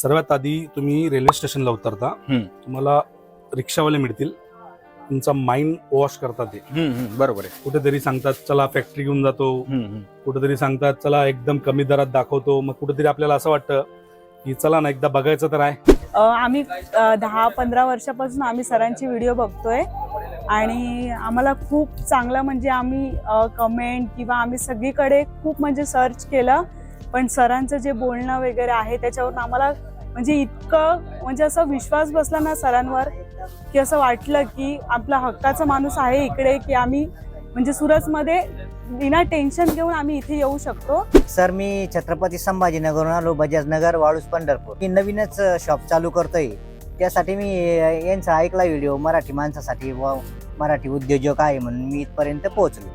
सर्वात आधी तुम्ही रेल्वे स्टेशनला उतरता. तुम्हाला रिक्षावाले मिळतील. तुमचा माइंड वॉश करतात ते. बरोबर आहे. कुठेतरी सांगतात चला फॅक्टरी घेऊन जातो. कुठेतरी सांगतात चला एकदम कमी दरात दाखवतो. मग कुठेतरी आपल्याला असं वाटतं की चला ना एकदा बघायचं तर आहे. आम्ही दहा पंधरा वर्षापासून आम्ही सरांची व्हिडिओ बघतोय. आणि आम्हाला खूप चांगलं म्हणजे आम्ही कमेंट किंवा आम्ही सगळीकडे खूप म्हणजे सर्च केलं. पण सरांचं जे बोलणं वगैरे आहे त्याच्यावरून आम्हाला म्हणजे इतकं म्हणजे असं विश्वास बसला ना सरांवर की असं वाटलं की आपला हक्काचा माणूस आहे इकडे की आम्ही म्हणजे सुरतमध्ये विना टेन्शन घेऊन आम्ही इथे येऊ शकतो. सर मी छत्रपती संभाजीनगरहून आलो बजाजनगर वाळूस पंढरपूर. मी नवीनच शॉप चालू करतोय. त्यासाठी मी यांचा ऐकला व्हिडिओ मराठी माणसासाठी व मराठी उद्योजक आहे म्हणून मी इथपर्यंत पोहोचलो.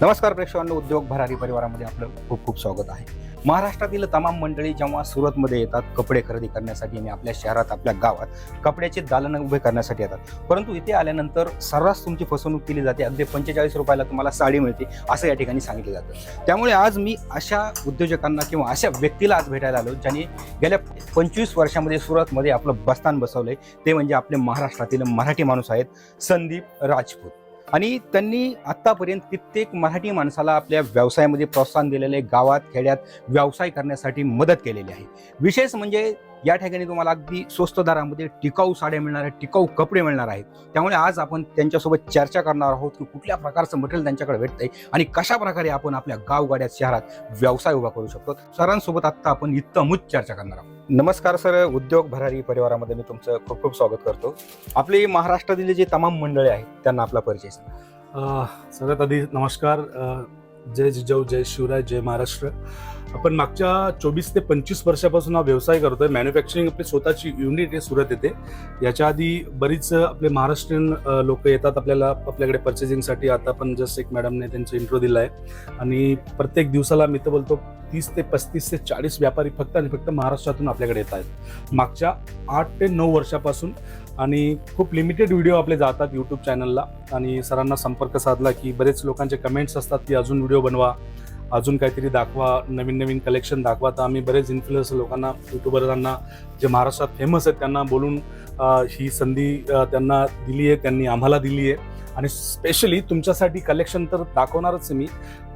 नमस्कार प्रेक्षकांनो उद्योग भरारी परिवारामध्ये आपलं खूप खूप स्वागत आहे. महाराष्ट्रातील तमाम मंडळी जेव्हा सुरतमध्ये येतात कपडे खरेदी करण्यासाठी आणि आपल्या शहरात आपल्या गावात कपड्याचे दालन उभे करण्यासाठी येतात. परंतु इथे आल्यानंतर सर्रास तुमची फसवणूक केली जाते अगदी पंचेचाळीस रुपयाला तुम्हाला साडी मिळते असं या ठिकाणी सांगितलं जातं. त्यामुळे आज मी अशा उद्योजकांना किंवा अशा व्यक्तीला आज भेटायला आलो ज्यांनी गेल्या पंचवीस वर्षामध्ये सुरतमध्ये आपलं बस्तान बसवलंय ते म्हणजे आपले महाराष्ट्रातील मराठी माणूस आहेत संदीप राजपूत. आणि त्यांनी आत्तापर्यंत कित्येक मराठी माणसाला आपल्या व्यवसायामध्ये प्रोत्साहन दिलेले गावात खेड्यात व्यवसाय करण्यासाठी मदत केलेली आहे. विशेष म्हणजे या ठिकाणी तुम्हाला अगदी स्वस्त दरामध्ये टिकाऊ साड्या मिळणार आहेत टिकाऊ कपडे मिळणार आहेत. त्यामुळे आज आपण त्यांच्यासोबत चर्चा करणार आहोत की कुठल्या प्रकारचं मटेरियल त्यांच्याकडे भेटतंय आणि कशा प्रकारे आपण आपल्या गावगाड्यात शहरात व्यवसाय उभा करू शकतो. सरांसोबत आत्ता आपण इत्तमूच चर्चा करणार आहोत. नमस्कार सर उद्योग भरारी परिवारामध्ये मी तुमचं खूप खूप स्वागत करतो. आपली महाराष्ट्रातील जे तमाम मंडळी आहेत त्यांना आपला परिचय सांगा. अ, सगळ्यात आधी नमस्कार. जय जिजाऊ जय शिवराय जय महाराष्ट्र. आपण मागच्या चोवीस ते पंचवीस वर्षापासून हा व्यवसाय करतोय. मॅन्युफॅक्चरिंग आपली स्वतःची युनिट आहे सुरत येते याच्या आधी बरीच आपले महाराष्ट्रीयन लोक येतात आपल्याला आपल्याकडे पर्चेसिंगसाठी आता पण जस्ट एक मॅडमने त्यांचा इंट्रो दिला आहे आणि प्रत्येक दिवसाला मी तर बोलतो तीस ते पस्तीस ते चाळीस व्यापारी फक्त आणि फक्त महाराष्ट्रातून आपल्याकडे येत आहेत. मागच्या आठ ते नऊ वर्षापासून आणि खूप लिमिटेड व्हिडिओ आपले जातात यूट्यूब चॅनलला आणि सरांना संपर्क साधला की बरेच लोकांचे कमेंट्स असतात की अजून व्हिडिओ बनवा अजून काहीतरी दाखवा नवीन नवीन कलेक्शन दाखवा. तर आम्ही बरेच इन्फ्लुएन्स लोकांना युट्यूबरांना जे महाराष्ट्रात फेमस आहेत त्यांना बोलून ही संधी त्यांना दिली आहे त्यांनी आम्हाला दिली आहे आणि स्पेशली तुमच्यासाठी कलेक्शन तर दाखवणारच मी.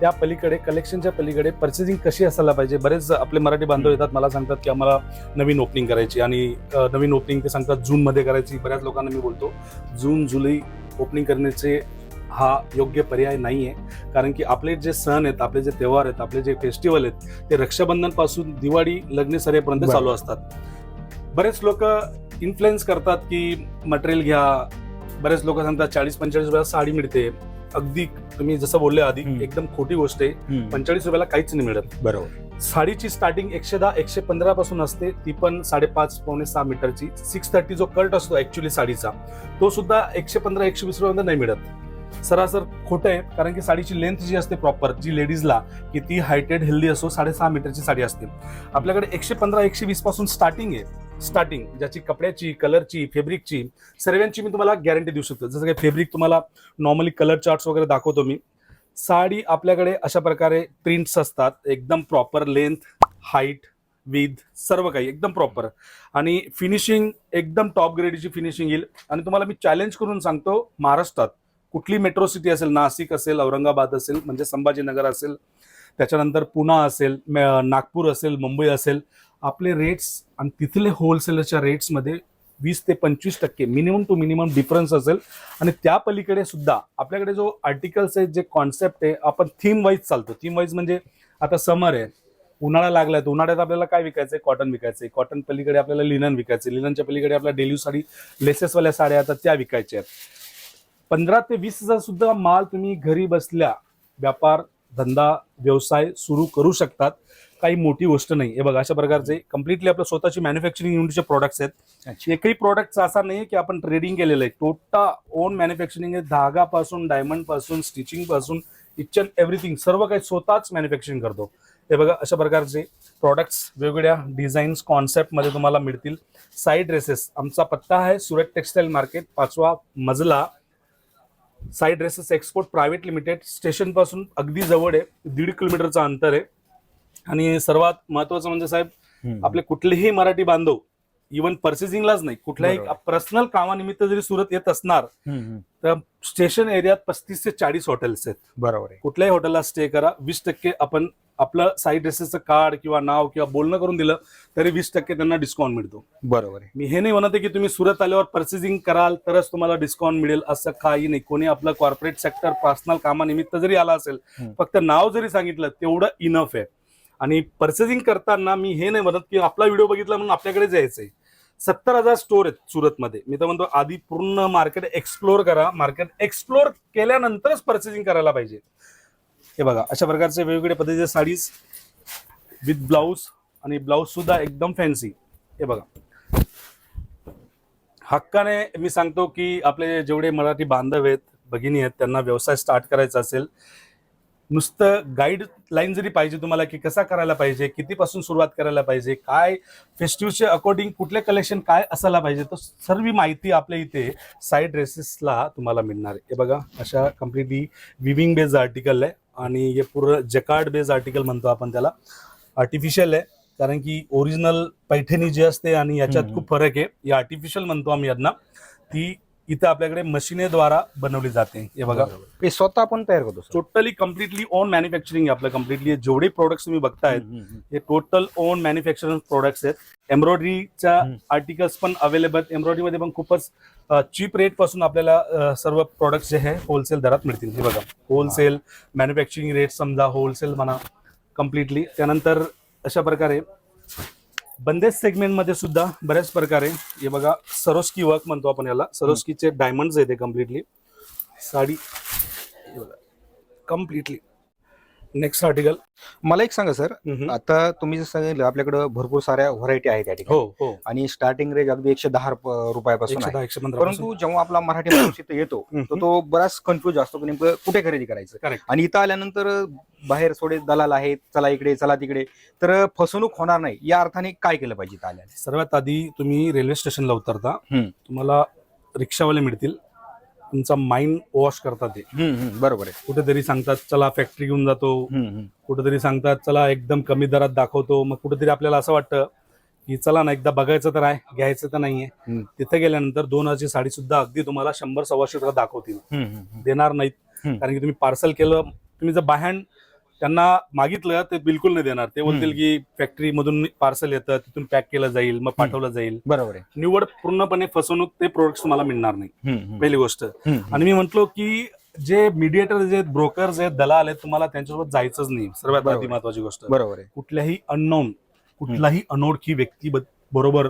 त्या पलीकडे कलेक्शनच्या पलीकडे पर्चेसिंग कशी असायला पाहिजे? बरेच आपले मराठी बांधव येतात मला सांगतात की आम्हाला नवीन ओपनिंग करायची आणि नवीन ओपनिंग ते सांगतात जूनमध्ये करायची. बऱ्याच लोकांना मी बोलतो जून जुलै ओपनिंग करण्याचे हा योग्य पर्याय नाही आहे कारण की आपले जे सण आहेत आपले जे त्योहार आहेत आपले जे फेस्टिवल आहेत ते रक्षाबंधनपासून दिवाळी लग्न सरेपर्यंत. चालू असतात. बरेच लोक इन्फ्लुएन्स करतात की मटेरियल घ्या बरेच लोक सांगतात चाळीस पंचेचाळीस रुपयाला साडी मिळते. अगदी तुम्ही जसं बोलले आधी हम्म. एकदम खोटी गोष्ट आहे. पंचेचाळीस रुपयाला काहीच नाही मिळत. बरोबर. साडीची स्टार्टिंग एकशे दहा एकशे पंधरा पासून असते. ती पण साडेपाच पावणे सहा मीटरची. सिक्स थर्टी जो कट असतो ऍक्च्युली साडीचा तो सुद्धा एकशे पंधरा एकशे वीस रुपयामध्ये नाही मिळत. सरासर खोटं आहे कारण की साडीची लेंथ जी असते प्रॉपर जी लेडीजला की ती हायटेड हेल्दी असो साडेसहा मीटरची साडी असते. आपल्याकडे एकशे पंधरा एकशे वीसपासून स्टार्टिंग आहे. स्टार्टिंग ज्याची कपड्याची कलरची फेब्रिकची सर्वांची मी तुम्हाला गॅरंटी देऊ शकतो. जसं काही फेब्रिक तुम्हाला नॉर्मली कलर चार्ट्स वगैरे दाखवतो मी. साडी आपल्याकडे अशा प्रकारे प्रिंट्स असतात. एकदम प्रॉपर लेंथ हाईट विथ सर्व काही एकदम प्रॉपर आणि फिनिशिंग एकदम टॉप ग्रेडची फिनिशिंग येईल. आणि तुम्हाला मी चॅलेंज करून सांगतो महाराष्ट्रात कुठली मेट्रो सिटी असेल नाशिक असेल औरंगाबाद असेल म्हणजे संभाजीनगर असेल त्याच्यानंतर पुणा असेल म- नागपूर असेल मुंबई असेल आपले रेट्स आणि तिथले होलसेलरच्या रेट्समध्ये वीस ते पंचवीस टक्के मिनिमम टू मिनिमम डिफरन्स असेल. आणि त्या पलीकडे सुद्धा आपल्याकडे जो आर्टिकल्स आहेत जे कॉन्सेप्ट आहे आपण थीम वाईज चालतो. थीम वाईज म्हणजे आता समर आहे. उन्हाळा लागलाय तर उन्हाळ्यात आपल्याला काय विकायचं आहे? कॉटन विकायचं आहे. कॉटन पलीकडे आपल्याला लिनन विकायचं लिननच्या पलीकडे आपल्या डेली साडी लेसेसवाल्या साड्या आता त्या विकायच्या आहेत. पंधरा ते वीस हजार सुद्धा माल तुम्ही घरी बसल्या व्यापार धंदा व्यवसाय सुरू करू शकतात. काही मोठी गोष्ट नाही. हे बघा अशा प्रकारचे कम्प्लिटली आपल्या स्वतःची मॅन्युफॅक्चरिंग युनिटचे प्रोडक्ट्स आहेत. एकही प्रोडक्टचा असा नाही की आपण ट्रेडिंग केलेलं आहे. टोटा ओन मॅन्युफॅक्चरिंग आहे. धागापासून डायमंडपासून स्टिचिंगपासून इच अँड एव्हरीथिंग सर्व काही स्वतःच मॅन्युफॅक्चरिंग करतो. हे बघा अशा प्रकारचे प्रॉडक्ट्स वेगवेगळ्या डिझाईन्स कॉन्सेप्टमध्ये तुम्हाला मिळतील. साईड ड्रेसेस आमचा पत्ता आहे सुरत टेक्सटाईल मार्केट पाचवा मजला. Sai dresses export private limited स्टेशनपासून अगदी जवळ आहे दीड किलोमीटरचं अंतर आहे आणि सर्वात महत्वाचं म्हणजे साहेब. आपले कुठलेही मराठी बांधव इव्हन पर्चेसिंगलाच नाही. कुठल्याही. पर्सनल कामानिमित्त जरी सुरत येत असणार. तर स्टेशन एरियात पस्तीस ते चाळीस हॉटेल्स आहेत. बरोबर कुठल्याही हॉटेलला स्टे करा. वीस टक्के आपण आपलं साईड ड्रेसेसचं कार्ड किंवा नाव किंवा बोलणं करून दिलं तरी वीस टक्के त्यांना डिस्काउंट मिळतो. बरोबर आहे. मी हे नाही म्हणत आहे की तुम्ही सुरत आल्यावर पर्चेसिंग कराल तरच तुम्हाला डिस्काउंट मिळेल असं काही नाही. कोणी आपलं कॉर्पोरेट सेक्टर पर्सनल कामानिमित्त जरी आला असेल. फक्त नाव जरी सांगितलं तेवढं इनफ आहे. आणि पर्चेसिंग करताना मी हे नाही म्हणत की आपला व्हिडिओ बघितला म्हणून आपल्याकडे जायचंय. सत्तर हजार स्टोर आहेत सुरतमध्ये. मी तर म्हणतो आधी पूर्ण मार्केट एक्सप्लोर करा. मार्केट एक्सप्लोअर केल्यानंतरच पर्चेसिंग करायला पाहिजे. हे बघा अशा प्रकारचे वेगवेगळ्या पद्धतीचे साडीज विथ ब्लाऊज आणि ब्लाऊज सुद्धा एकदम फॅन्सी हे बघा. हक्काने मी सांगतो की आपले जेवढे मराठी बांधव आहेत भगिनी आहेत त्यांना व्यवसाय स्टार्ट करायचा असेल नुसतं गाईड लाईन जरी पाहिजे तुम्हाला की कसा करायला पाहिजे कितीपासून सुरुवात करायला पाहिजे काय फेस्टिव्हचे अकॉर्डिंग कुठले कलेक्शन काय असायला पाहिजे तर सर्व माहिती आपल्या इथे साईड ड्रेसेसला तुम्हाला मिळणार आहे. हे बघा अशा कम्प्लिटली विविंग बेस्ड आर्टिकल आहे आणि हे पूर्ण जकार्ड बेस्ड आर्टिकल म्हणतो आपण त्याला. आर्टिफिशियल आहे कारण की ओरिजिनल पैठणी जी असते आणि याच्यात. खूप फरक आहे. ही आर्टिफिशियल म्हणतो आम्ही यांना. ती इथं आपल्याकडे मशिनेद्वारा बनवली जाते. हे बघा. हे स्वतः आपण तयार करतो टोटली कम्प्लिटली ओन मॅन्युफॅक्चरिंग आहे आपलं कम्प्लिटली जेवढे प्रोडक्ट्स तुम्ही बघतायत हम्म, हम्म, हे टोटल ओन मॅन्युफॅक्चरिंग प्रोडक्ट्स आहेत. एम्ब्रॉयडरीच्या हम्म. आर्टिकल्स पण अवेलेबल एम्ब्रॉयडरीमध्ये पण खूपच चीप रेटपासून आपल्याला अ, सर्व प्रोडक्ट्स जे आहे होलसेल दरात मिळतील. हे बघा. होलसेल मॅन्युफॅक्चरिंग रेट समजा होलसेल म्हणा कम्प्लिटली त्यानंतर अशा प्रकारे बंदेज सेगमेंटमध्ये सुद्धा बऱ्याच प्रकारे हे बघा सरोस्की वर्क म्हणतो आपण याला. सरोस्कीचे डायमंड्स आहेत completely sari completely next article. मला एक सांगा सर. आता तुम्ही जसं सांगितलं आपल्याकडे भरपूर साऱ्या व्हरायटी आहेत या ठिकाणी. हो हो. आणि स्टार्टिंग रेंज अगदी एकशे दहा रुप- रुपयापासून आहे. परंतु जेव्हा आपला मराठी माणूस इथं येतो तर. तो बराच कन्फ्युज असतो की नेमकं कुठे खरेदी करायचं. Correct. आणि इथं आल्यानंतर बाहेर थोडे दलाल आहेत चला इकडे चला तिकडे तर फसवणूक होणार नाही. या अर्थाने काय केलं पाहिजे इथं आल्याने? सर्वात आधी तुम्ही रेल्वे स्टेशनला उतरता. हम्म. तुम्हाला रिक्षावाले मिळतील. तुमचा माइंड वॉश करतात ते. बरोबर आहे. कुठेतरी सांगतात चला फॅक्टरी घेऊन जातो. कुठेतरी सांगतात चला एकदम कमी दरात दाखवतो. मग कुठेतरी आपल्याला असं वाटतं की चला ना एकदा बघायचं तर आहे घ्यायचं तर नाहीये. तिथे गेल्यानंतर दोन हजारची साडी सुद्धा अगदी तुम्हाला शंभर सव्वाशे रुपये दाखवतील. देणार नाहीत. कारण की तुम्ही पार्सल केलं तुम्ही जर बाहेर त्यांना मागितलं ते बिलकुल नाही देणार. ते बोलतील. की फॅक्टरी मधून पार्सल येतं तिथून पॅक केलं जाईल मग पाठवलं जाईल. बरोबर आहे. निवड पूर्णपणे फसवणूक ते प्रोडक्ट तुम्हाला मिळणार नाही. पहिली गोष्ट. आणि मी म्हंटलो की जे मीडिएटर जे ब्रोकर्स आहेत दलाल आहेत तुम्हाला त्यांच्यासोबत जायचंच नाही. सर्वात. आधी महत्वाची गोष्ट. बरोबर आहे. कुठल्याही अननोन कुठलाही अनोळखी व्यक्ती बरोबर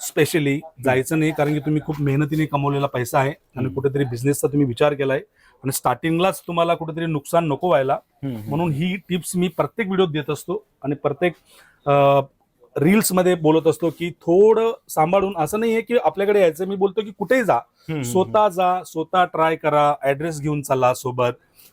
स्पेशली जायचं नाही कारण की तुम्ही खूप मेहनतीने कमवलेला पैसा आहे आणि. कुठेतरी बिझनेसचा तुम्ही विचार केलाय. आणि स्टार्टिंगलाच तुम्हाला कुठेतरी नुकसान नको व्हायला. म्हणून ही टिप्स मी प्रत्येक व्हिडिओत देत असतो आणि प्रत्येक रील्समध्ये बोलत असतो की थोडं सांभाळून असं नाहीये की आपल्याकडे यायचं मी बोलतो की कुठेही जा. स्वतः जा स्वतः ट्राय करा ऍड्रेस घेऊन चला सोबत.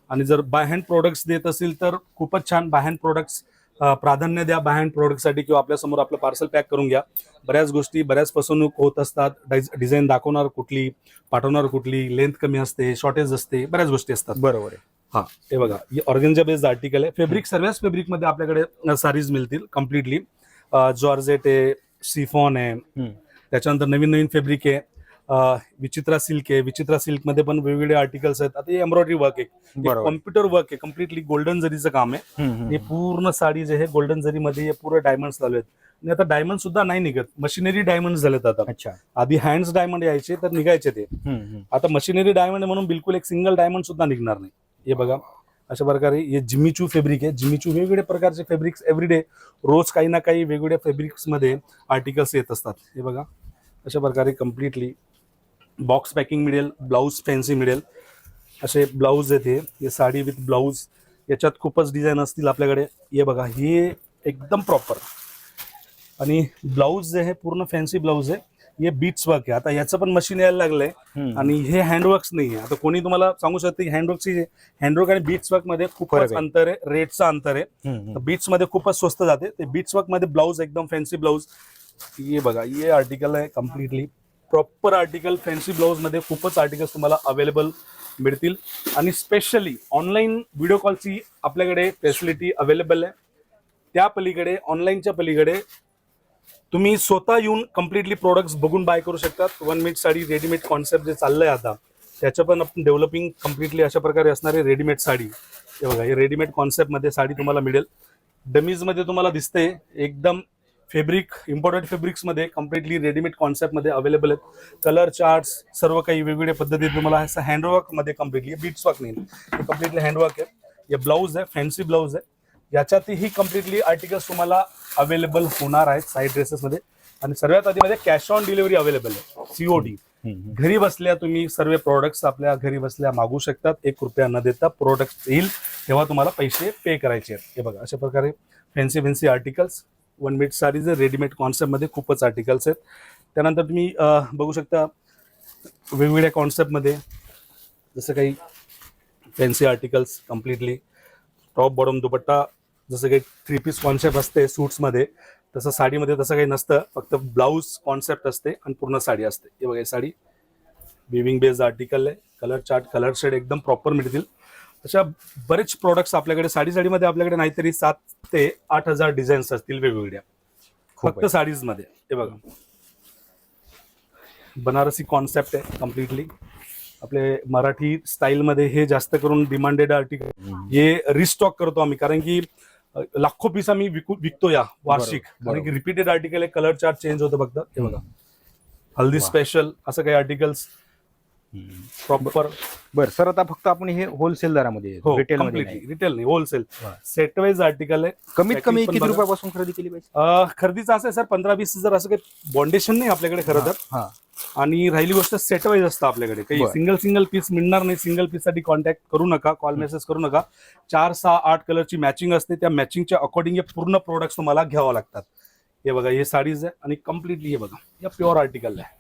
आणि जर बाय हँड प्रोडक्ट्स देत असेल तर खूपच छान बाय हँड प्रोडक्ट्स प्राधान्य द्या बाय हँड प्रोडक्टसाठी किंवा आपल्यासमोर आपलं पार्सल पॅक करून घ्या. बऱ्याच गोष्टी बऱ्याच फसवणूक होत असतात. डिझाईन दाखवणार कुठली पाठवणार कुठली लेंथ कमी असते शॉर्टेज असते बऱ्याच गोष्टी असतात. बरोबर आहे. हा हे बघा ऑर्गेन्जा बेस्ड आर्टिकल आहे. फेब्रिक सर्वच फेब्रिकमध्ये आपल्याकडे साडीज मिळतील कम्प्लिटली जॉर्जेट आहे सिफॉन आहे. त्याच्यानंतर नवीन नवीन फेब्रिक आहे. विचित्रा सिल्क आहे. विचित्रा सिल्कमध्ये पण वेगवेगळे आर्टिकल्स आहेत. आता हे एम्ब्रॉयडरी वर्क आहे. कॉम्प्युटर वर्क आहे. कम्प्लिटली गोल्डन जरीचं काम आहे. हे पूर्ण साडी जे आहे गोल्डन जरी मध्ये पूर्ण डायमंड चालू आहेत. आणि आता डायमंड सुद्धा नाही निघत. मशिनरी डायमंड झालेत आता. अच्छा. आधी हँड्स डायमंड यायचे तर निघायचे ते. आता मशिनरी डायमंड म्हणून बिलकुल एक सिंगल डायमंड सुद्धा निघणार नाही. हे बघा. अशा प्रकारे हे जिमीचू फॅब्रिक आहे. जिमीचू वेगवेगळ्या प्रकारचे फॅब्रिक्स एव्हरीडे रोज काही ना काही वेगवेगळ्या फॅब्रिक्समध्ये आर्टिकल्स येत असतात. हे बघा. अशा प्रकारे कम्प्लिटली बॉक्स पॅकिंग मिळेल ब्लाऊज फॅन्सी मिळेल. असे ब्लाऊज आहेत हे. हे साडी विथ ब्लाऊज याच्यात खूपच डिझाईन असतील आपल्याकडे. हे बघा हे एकदम प्रॉपर आणि ब्लाऊज जे आहे पूर्ण फॅन्सी ब्लाऊज आहे. हे बीट्स वर्क आहे. आता याचं पण मशीन यायला लागलंय. आणि हे हँडवर्क्स नाही आहे. आता कोणी तुम्हाला सांगू शकते की हँडवर्कची हँडवर्क आणि बीट्स वर्कमध्ये आहे. अंतर आहे. रेटचं अंतर आहे. बीट्समध्ये खूपच स्वस्त जाते. ते बीट्स वर्कमध्ये ब्लाऊज एकदम फॅन्सी ब्लाऊज ये बघा ये आर्टिकल आहे कम्प्लिटली प्रॉपर आर्टिकल फॅन्सी ब्लाऊजमध्ये खूपच आर्टिकल्स तुम्हाला अवेलेबल मिळतील. आणि स्पेशली ऑनलाईन व्हिडिओ कॉलची आपल्याकडे फॅसिलिटी अवेलेबल आहे. त्या पलीकडे ऑनलाईनच्या पलीकडे तुम्ही स्वतः येऊन कम्प्लिटली प्रोडक्ट्स बघून बाय करू शकतात one minute sari readymade concept जे चाललं आहे आता त्याचं पण आपण डेव्हलपिंग कम्प्लिटली अशा प्रकारे असणारे रेडीमेड साडी. हे बघा हे रेडीमेड कॉन्सेप्टमध्ये साडी तुम्हाला मिळेल. डमीजमध्ये तुम्हाला दिसते एकदम फेब्रिक इम्पॉर्टंट फेब्रिक्समध्ये कम्प्लिटली रेडीमेड कॉन्सेप्टमध्ये अवेलेबल आहेत. कलर चार्ट्स सर्व काही वेगवेगळ्या पद्धतीत तुम्हाला असं हँडवर्कमध्ये कम्प्लिटली बीट्स वर्क नाही. कम्प्लिटली हँडवर्क आहे. हे ब्लाऊज आहे फॅन्सी ब्लाऊज आहे. याच्यातही कम्प्लिटली आर्टिकल्स तुम्हाला अवेलेबल होणार आहेत साईड ड्रेसेसमध्ये आणि सर्वात आधी मध्ये कॅश ऑन डिलिव्हरी अवेलेबल आहे. सीओडी घरी बसल्या तुम्ही सर्व प्रोडक्ट्स आपल्या घरी बसल्या मागू शकतात. एक रुपया न देता प्रोडक्ट येईल तेव्हा तुम्हाला पैसे पे करायचे आहेत. हे बघा अशा प्रकारे fancy fancy articles one minute saris readymade कॉन्सेप्टमध्ये खूपच आर्टिकल्स आहेत. त्यानंतर तुम्ही बघू शकता वेगवेगळ्या कॉन्सेप्टमध्ये जसं काही fancy articles completely top bottom dupatta जसं काही थ्री पीस कॉन्सेप्ट असते सूट्समध्ये तसं साडीमध्ये तसं काही नसतं. फक्त ब्लाऊज कॉन्सेप्ट असते आणि पूर्ण साडी असते. हे बघा साडी विविंग बेस्ड आर्टिकल आहे. कलर चार्ट कलर शेड एकदम प्रॉपर मिळतील. अशा बरेच प्रोडक्ट्स आपल्याकडे साडी साडीमध्ये आपल्याकडे नाहीतरी सात ते आठ हजार डिझाईन्स असतील वेगवेगळ्या. फक्त साडीजमध्ये. हे बघा. बनारसी कॉन्सेप्ट आहे कम्प्लिटली आपले मराठी स्टाईलमध्ये हे जास्त करून डिमांडेड आर्टिकल हे रिस्टॉक करतो आम्ही. कारण की लाखो पीस आम्ही विकू विकतो या वार्षिक. कारण की रिपीटेड आर्टिकल आहे कलर चार्ट चेंज होतं फक्त. हे बघा. हल्दी. स्पेशल असं काही आर्टिकल्स प्रॉपर बरं सर आता फक्त आपण हे होलसेल दरामध्ये हो रिटेल नाही. रिटेल नाही होलसेल. सेट वाईज आर्टिकल आहे. कमीत कमी किती. रुपयापासून खरेदी केली पाहिजे? खरेदीचं असं सर पंधरा वीस हजार असं काही बॉन्डेशन नाही आपल्याकडे खरं तर. हा. आणि राहिली गोष्ट सेट वाईज असतं आपल्याकडे. काही. सिंगल सिंगल पीस मिळणार नाही सिंगल पीससाठी कॉन्टॅक्ट करू नका कॉल मेसेज करू नका. चार सहा आठ कलरची मॅचिंग असते त्या मॅचिंगच्या अकॉर्डिंग हे पूर्ण प्रोडक्ट्स तुम्हाला घ्यावं लागतात. हे बघा हे साडीज आहे आणि कम्प्लिटली हे बघा या प्युअर आर्टिकल आहे.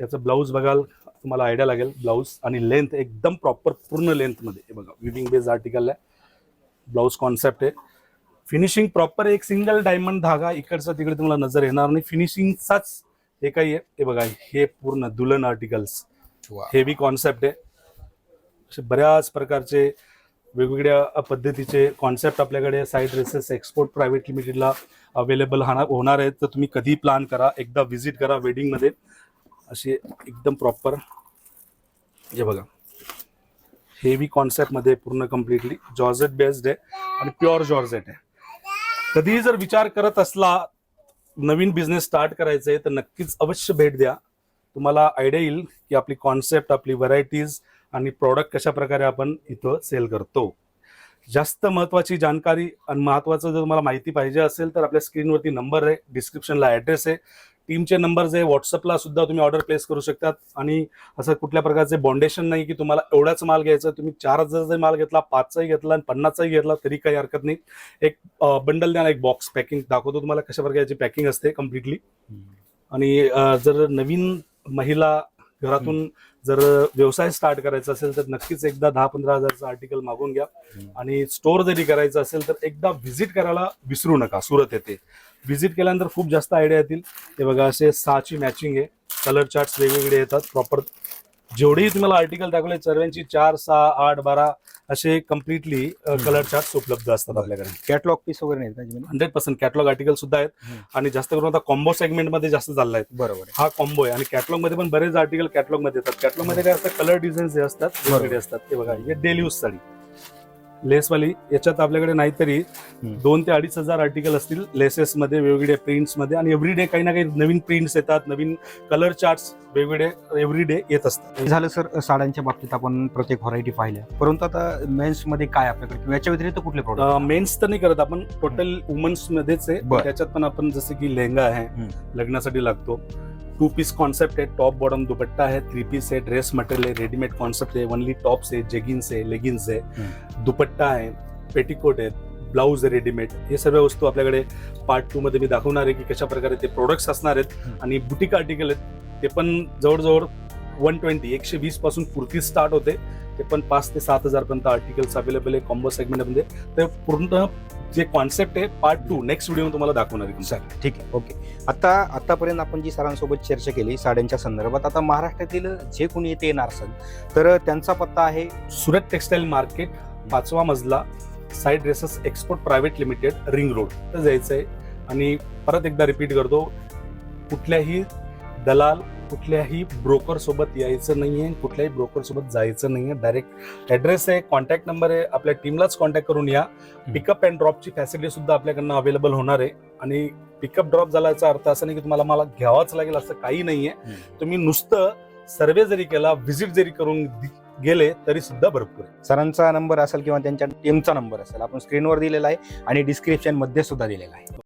याचं ब्लाऊज बघाल तुम्हाला आयडिया लागेल. ब्लाऊज आणि लेंथ एकदम प्रॉपर पूर्ण लेंथमध्ये हे बघा विविंग बेस आर्टिकल आहे ब्लाऊज कॉन्सेप्ट आहे. फिनिशिंग प्रॉपर एक सिंगल डायमंड धागा इकडचा तिकडे तुम्हाला नजर येणार नाही. फिनिशिंगचाच हे काही आहे. हे बघा हे पूर्ण दुल्हन आर्टिकल्स. हेवी कॉन्सेप्ट आहे. असे बऱ्याच प्रकारचे वेगवेगळ्या पद्धतीचे कॉन्सेप्ट आपल्याकडे साईड ड्रेसेस एक्सपोर्ट प्रायव्हेट लिमिटेडला अवेलेबल होणार आहेत. तर तुम्ही कधी प्लॅन करा. एकदा व्हिजिट करा वेडिंगमध्ये असे एकदम प्रॉपर हे बघा. हेवी कॉन्सेप्टमध्ये पूर्ण कम्प्लिटली जॉर्जेट बेस्ड आहे आणि प्युअर जॉर्जेट आहे. कधीही जर विचार करत असला नवीन बिझनेस स्टार्ट करायचा आहे तर नक्कीच अवश्य भेट द्या. तुम्हाला आयडिया येईल की आपली कॉन्सेप्ट आपली व्हरायटीज आणि प्रॉडक्ट कशा प्रकारे आपण इथं सेल करतो. जास्त महत्वाची जानकारी आणि महत्वाचं जर तुम्हाला माहिती पाहिजे असेल तर आपल्या स्क्रीनवरती नंबर आहे डिस्क्रिप्शनला ॲड्रेस आहे. टीमचे नंबर्स आहे व्हॉट्सअपला सुद्धा तुम्ही ऑर्डर प्लेस करू शकतात. आणि असं कुठल्या प्रकारचे बॉन्डेशन नाही की तुम्हाला एवढाच माल घ्यायचा तुम्ही चार हजार जरी माल घेतला पाचचाही घेतला आणि पन्नासचाही घेतला तरी काही हरकत नाही. एक बंडल द्या ना, एक बॉक्स पॅकिंग दाखवतो तुम्हाला कशा प्रकारची पॅकिंग असते कम्प्लिटली आणि जर नवीन महिला घरातून जर व्यवसाय स्टार्ट करायचा असेल तर नक्कीच एकदा दहा पंधरा हजारचं आर्टिकल मागून घ्या. आणि स्टोअर जरी करायचं असेल तर एकदा व्हिजिट करायला विसरू नका. सुरत येथे व्हिजिट केल्यानंतर खूप जास्त आयडिया येतील. ते बघा असे सहाची मॅचिंग आहे. कलर चार्ट्स वेगवेगळे येतात. प्रॉपर जेवढेही तुम्हाला आर्टिकल दाखवले सर्वांची चार सहा आठ बारा असे कम्प्लिटली कलर चार्ट्स उपलब्ध असतात आपल्याकडे. कॅटलॉग पीस वगैरे नाही हंड्रेड पर्सेंट कॅटलॉग आर्टिकल सुद्धा आहेत. आणि जास्त करून आता कॉम्बो सेगमेंटमध्ये जास्त चालला आहे. बरोबर हा कॉम्बो आहे. आणि कॅटलॉगमध्ये पण बरेच आर्टिकल कॅटलॉगमध्ये येतात. कॅटलॉगमध्ये काय असतं? कलर डिझाईन जे असतात वेगवेगळे असतात. ते बघा हे डेली यूज साडी. लेसवाली याच्यात आपल्याकडे नाहीतरी. दोन ते अडीच हजार आर्टिकल असतील लेसेस मध्ये वेगवेगळे प्रिंट्समध्ये आणि एव्हरीडे काही ना काही नवीन प्रिंट्स येतात नवीन कलर चार्ट्स वेगवेगळे एव्हरीडे येत असतात झालं सर साड्यांच्या बाबतीत आपण प्रत्येक व्हरायटी पाहिल्या परंतु आता मेन्समध्ये काय आपल्याकडे याच्या व्यतिरिक्त कुठले प्रोडक्ट मेन्स तर नाही करत आपण टोटल वुमन्स मध्येच आहे. त्याच्यात पण आपण जसं की लेहंगा आहे. लग्नासाठी लागतो टू पीस कॉन्सेप्ट आहे टॉप बॉटम दुपट्टा आहे थ्री पीस आहे ड्रेस मटेरियल आहे रेडीमेड कॉन्सेप्ट आहे ओनली टॉप्स आहे जेगिन्स आहे लेगिन्स आहे दुपट्टा आहे पेटिकोट आहेत ब्लाऊज आहे रेडीमेड हे सर्व वस्तू आपल्याकडे पार्ट टू मध्ये मी दाखवणार आहे की कशा प्रकारे ते प्रोडक्ट्स असणार आहेत. आणि बुटीक आर्टिकल आहेत. ते पण जवळजवळ वन ट्वेंटी एकशे वीसपासून कुर्ती स्टार्ट होते. ते पण पाच ते सात हजार पर्यंत आर्टिकल्स अवेलेबल आहे कॉम्बो सेगमेंटमध्ये तर पूर्ण जे कॉन्सेप्ट आहे पार्ट टू नेक्स्ट व्हिडिओ तुम्हाला दाखवणार आहे चालेल. ठीक आहे. ओके. आता आतापर्यंत आपण जी सरांसोबत चर्चा केली साड्यांच्या संदर्भात आता महाराष्ट्रातील जे कोणी येथे येणार असेल तर त्यांचा पत्ता आहे सुरत टेक्सटाईल मार्केट पाचवा मजला Sai dresses export private limited ring road. तर जायचं आहे आणि परत एकदा रिपीट करतो कुठल्याही दलाल कुठल्याही ब्रोकर सोबत यायचं नाहीये कुठल्याही ब्रोकर सोबत जायचं नाहीये. डायरेक्ट ऍड्रेस आहे कॉन्टॅक्ट नंबर आहे. आपल्या टीमलाच कॉन्टॅक्ट करून या. पिकअप अँड ड्रॉपची फॅसिलिटी सुद्धा आपल्याकडनं अवेलेबल होणार आहे. आणि पिकअप ड्रॉप झाल्याचा अर्थ असं नाही की तुम्हाला मला घ्यावाच लागेल असं काही नाहीये. तुम्ही नुसतं सर्वे जरी केला व्हिजिट जरी करून गेले तरी सुद्धा भरपूर आहे. सरांचा नंबर असेल किंवा त्यांच्या टीमचा नंबर असेल आपण स्क्रीनवर दिलेला आहे आणि डिस्क्रिप्शनमध्ये सुद्धा दिलेला आहे.